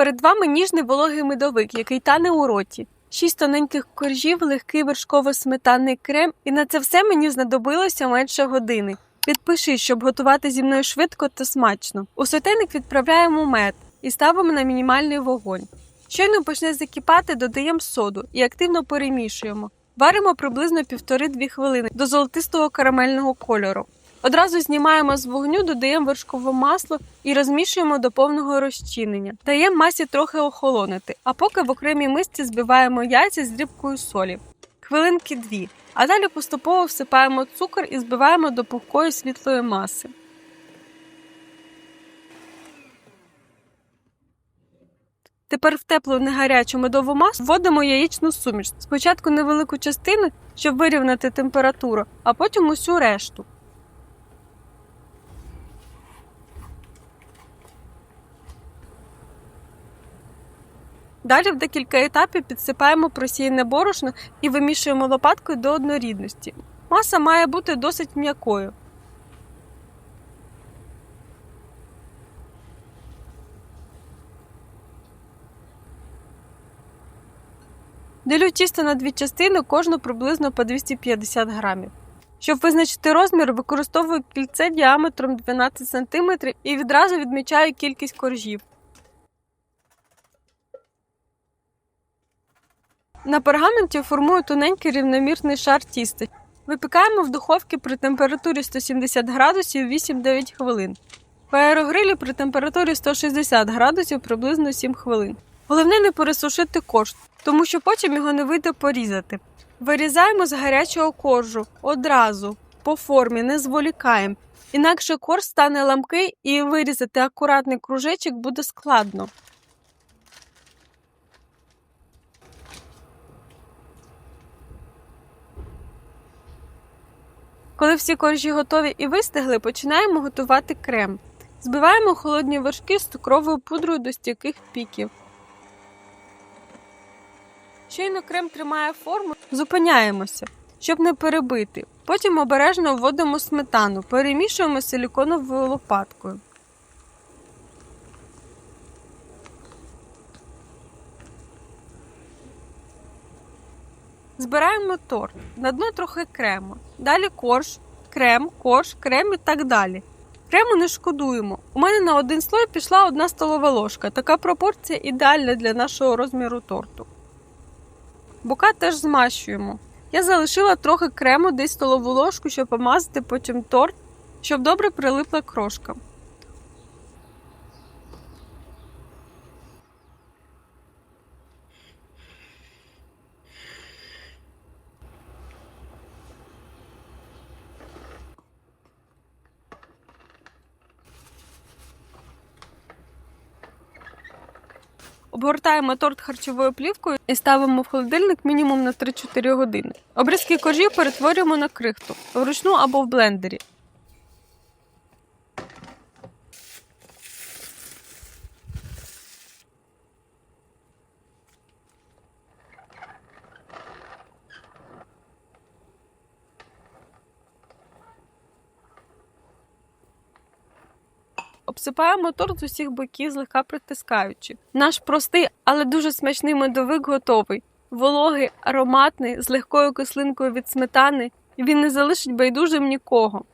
Перед вами ніжний вологий медовик, який тане у роті. Шість тоненьких коржів, легкий вершково-сметанний крем, і на це все мені знадобилося менше години. Підпишись, щоб готувати зі мною швидко та смачно. У сотейник відправляємо мед і ставимо на мінімальний вогонь. Щойно почне закипати, додаємо соду і активно перемішуємо. Варимо приблизно 1,5-2 хвилини до золотистого карамельного кольору. Одразу знімаємо з вогню, додаємо вершкове масло і розмішуємо до повного розчинення. Даємо масі трохи охолонути, а поки в окремій мисці збиваємо яйця з дрібкою солі. Хвилинки дві. А далі поступово всипаємо цукор і збиваємо до пухкої світлої маси. Тепер в теплу негарячу медову масу вводимо яєчну суміш. Спочатку невелику частину, щоб вирівняти температуру, а потім усю решту. Далі в декілька етапів підсипаємо просіяне борошно і вимішуємо лопаткою до однорідності. Маса має бути досить м'якою. Делю тісто на дві частини, кожну приблизно по 250 грамів. Щоб визначити розмір, використовую кільце діаметром 12 см і відразу відмічаю кількість коржів. На пергаменті формую тоненький рівномірний шар тіста. Випікаємо в духовці при температурі 170 градусів 8-9 хвилин. В аерогрилі при температурі 160 градусів приблизно 7 хвилин. Головне не пересушити корж, тому що потім його не вийде порізати. Вирізаємо з гарячого коржу одразу, по формі, не зволікаємо. Інакше корж стане ламкий і вирізати акуратний кружечок буде складно. Коли всі коржі готові і вистигли, починаємо готувати крем. Збиваємо холодні вершки з цукровою пудрою до стійких піків. Щойно крем тримає форму, зупиняємося, щоб не перебити. Потім обережно вводимо сметану, перемішуємо силіконовою лопаткою. Збираємо торт. На дно трохи крему. Далі корж, крем, корж, крем і так далі. Крему не шкодуємо. У мене на один слой пішла одна столова ложка. Така пропорція ідеальна для нашого розміру торту. Бока теж змащуємо. Я залишила трохи крему десь столову ложку, щоб помазати потім торт, щоб добре прилипла крошка. Обгортаємо торт харчовою плівкою і ставимо в холодильник мінімум на 3-4 години. Обрізки коржів перетворюємо на крихту вручну або в блендері. Обсипаємо торт з усіх боків, злегка притискаючи. Наш простий, але дуже смачний медовик готовий. Вологий, ароматний, з легкою кислинкою від сметани. Він не залишить байдужим нікого.